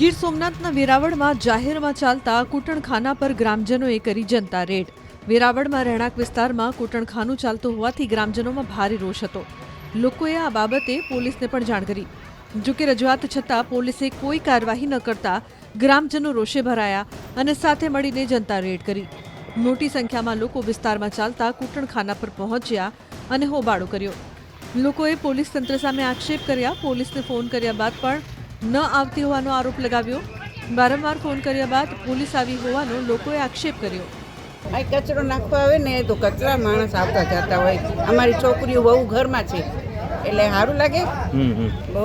ગીર સોમનાથના વેરાવળમાં જાહેરમાં ચાલતા કૂટણખાના પર ગ્રામજનોએ કરી જનતા રેડ. વેરાવળમાં રહેણાંક વિસ્તારમાં કૂટણખાનું ચાલતું હોવાથી ગ્રામજનોમાં ભારે રોષ હતો. લોકોએ આ બાબતે પોલીસને પણ જાણ કરી. જોકે રજૂઆત છતાં પોલીસે કોઈ કાર્યવાહી ન કરતા ગ્રામજનો રોષે ભરાયા અને સાથે મળીને જનતા રેડ કરી. મોટી સંખ્યામાં લોકો વિસ્તારમાં ચાલતા કૂટણખાના પર પહોંચ્યા અને હોબાળો કર્યો. લોકોએ પોલીસ તંત્ર સામે આક્ષેપ કર્યા, પોલીસને ફોન કર્યા બાદ પણ ન આવતી હોવાનો આરોપ લગાવ્યો. વારંવાર ફોન કર્યા બાદ પોલીસ આવી હોવાનો લોકોએ આક્ષેપ કર્યો. અહીં કચરો નાખવા આવે ને તો કચરા માણસ આવતા જતા હોય. અમારી છોકરીઓ બહુ ઘરમાં છે. એટલે સારું લાગે. બહુ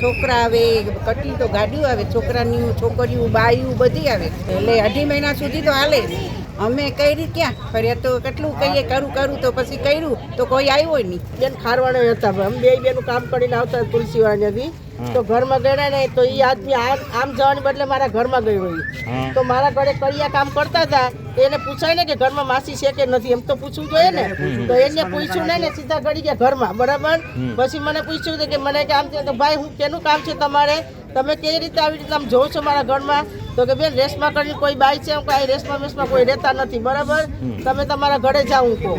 છોકરા આવે કેટલી તો ગાડીઓ આવે છોકરાની છોકરીઓ બાયું બધી આવે. એટલે અઢી મહિના સુધી તો હાલે. જ. અમે કરી ક્યાં? ફર્યા તો કેટલું કહીએ કરું કરું તો પછી કર્યું. તો કોઈ આવ્યો નહીં. બેન ખારવાડો હતા અમે બે બેનું કામ કરીને આવતા તુલસીવાળાથી તો ઘરમાં ગયા ને તો એ આદમી આમ આમ જવાની બદલે મારા ઘરમાં ગયો હોય તો મારા ઘરે કડિયા કામ કરતા હતા એને પૂછાય ને કે ઘરમાં માસી છે કે નથી એમ તો પૂછવું જોઈએ ને. તો એને પૂછ્યું ને ને સીધા ગળી ગયા ઘરમાં બરાબર? પછી મને પૂછ્યું કે મને કામ છે તો ભાઈ હું કેનું કામ છે તમારે? તમે કેવી રીતે આવી રીતે આમ જોવો છો મારા ઘરમાં? તો કે બેન રેસમાં કરીને કોઈ બાઈ છે? એમ કાંઈ રેસમાં વેસમાં કોઈ રહેતા નથી બરાબર? તમે તમારા ઘરે જાઓ તો.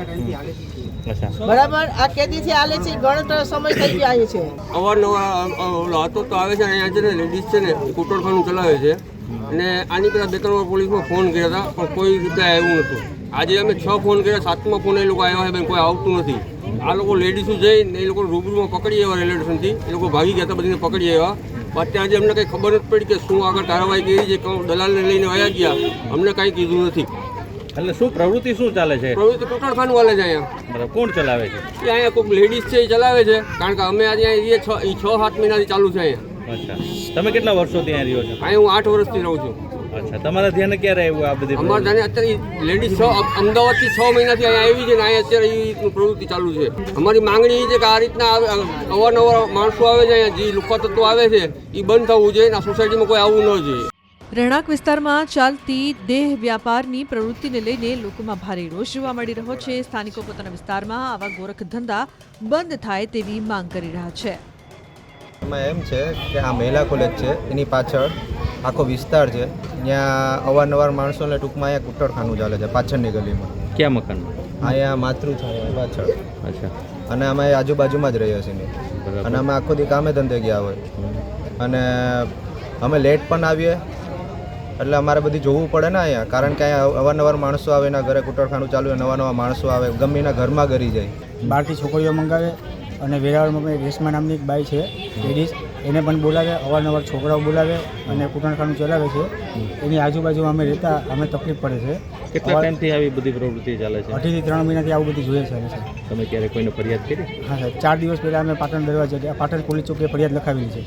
બરાબર? આ કેદીથી આલે છે? ગણતર સમય થઈ ગયો અહીં છે. અવારનવાર હતો તો આવે છે અહીંયા છે ને લેડીઝ છે ને કુટરખાનું ચલાવે છે. અને આની પહેલાં બે ત્રણ પોલીસમાં ફોન કર્યા હતા પણ કોઈ રિપ્લાય આવ્યું નહોતું. આજે અમે છ ફોન કર્યા સાતમા ફોન એ લોકો આવ્યા છે કોઈ આવતું નથી. આ લોકો લેડીઝો જઈને એ લોકો રૂબરૂમાં પકડી આવ્યા રેલવે સ્ટેશનથી એ લોકો ભાગી ગયા હતા બધીને પકડી આવ્યા. અત્યારે આજે અમને કંઈ ખબર નથી પડી કે શું આગળ કાર્યવાહી કરી છે કોણ દલાલને લઈને આવ્યા ગયા અમને કાંઈ કીધું નથી. એટલે શું પ્રવૃત્તિ શું ચાલે છે? પ્રવૃત્તિ કુટરખાનું વાલે છે અહીંયા. બરાબર કોણ ચલાવે છે? અહીંયા કોઈક લેડીઝ છે એ ચલાવે છે કારણ કે અમે આજે અહીંયા છ સાત મહિનાથી ચાલુ છે અહીંયા. અચ્છા. તમે કેટલા વર્ષો ત્યાં રહ્યો છો? અહીં હું આઠ વર્ષથી રહું છું. અચ્છા. તમારા ધ્યાને ક્યારે આવ્યું આ બધી અમારે ધ્યાને અત્યારે લેડીઝ છ અમદાવાદથી છ મહિનાથી અહીંયા આવી છે ને અહીંયા અત્યારે એ રીતનું પ્રવૃત્તિ ચાલુ છે. અમારી માંગણી એ છે કે આ રીતના આવે- અવારનવાર માણસો આવે છે અહીંયા જે લુખા તત્વો આવે છે એ બંધ થવું જોઈએ ને આ સોસાયટીમાં કોઈ આવવું ન જોઈએ. રહેણાંક વિસ્તારમાં ચાલતી દેહ વ્યાપારની પ્રવૃત્તિને લઈને લોકોમાં ભારે રોષ જોવા મળી રહ્યો છે. સ્થાનિકો પોતાના વિસ્તારમાં આવા ગોરખ ધંધા બંધ થાય તેવી માંગ કરી રહ્યા છે. એમાં એમ છે કે આ મહિલા કોલેજ છે એની પાછળ આખો વિસ્તાર છે. ત્યાં અવારનવાર માણસોને ટૂંકમાં અહીંયા કુટરખાનું ચાલે છે પાછળની ગલીમાં. ક્યાં મકાનમાં? અહીંયા માતૃ છે પાછળ. અચ્છા. અને અમે આજુબાજુમાં જ રહીએ છીએ અને અમે આખો દી કામે ધંધે ગયા હોય. અને અમે લેટ પણ આવીએ. એટલે અમારે બધી જોવું પડે ને અહીંયા. કારણ કે અહીંયા અવારનવાર માણસો આવે એના ઘરે કુટરખાનું ચાલુ હોય નવા નવા માણસો આવે ગમે એના ઘરમાં ગરી જાય. બહારથી છોકરીઓ મંગાવે અને વેરાવળમાં પણ રેશમા નામની એક બાઈ છે લેડીઝ. એને પણ બોલાવે અવારનવાર છોકરાઓ બોલાવે અને કુટણખાનું ચલાવે છે. એની આજુબાજુ અમે રહેતા અમે તકલીફ પડે છે. કેટલા ટાઈમથી આવી બધી પ્રવૃત્તિ ચાલે છે? અઢીથી ત્રણ મહિનાથી આવું બધું જોઈએ છે તમે ક્યારે કોઈને ફરિયાદ કરી? હા સાહેબ. ચાર દિવસ પહેલાં અમે પાટણ દરવાજા ગયા પાટણ પોલીસ ચોકીએ ફરિયાદ લખાવેલી છે.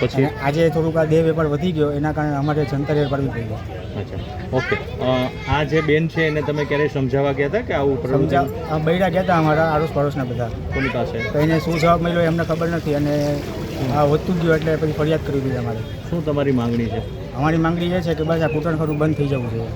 પછી? આજે થોડુંક આ દેહ વેપાર વધી ગયો એના કારણે અમારે જનતા રેડ પાડવી પડી અચ્છા. ઓકે. આ જે બેન છે એને તમે ક્યારેય સમજાવવા ગયા હતા કે આવું સમજાવ આ બૈરા ગયા હતા અમારા આડોશ પાડોશના બધા. કોની પાસે? તો એને શું જવાબ મળ્યો એમને ખબર નથી અને આ વધતું ગયું એટલે પછી ફરિયાદ કરી દીધી અમારે. શું તમારી માંગણી છે? અમારી માંગણી એ છે કે બસ આ કૂટણખરું બંધ થઈ જવું જોઈએ.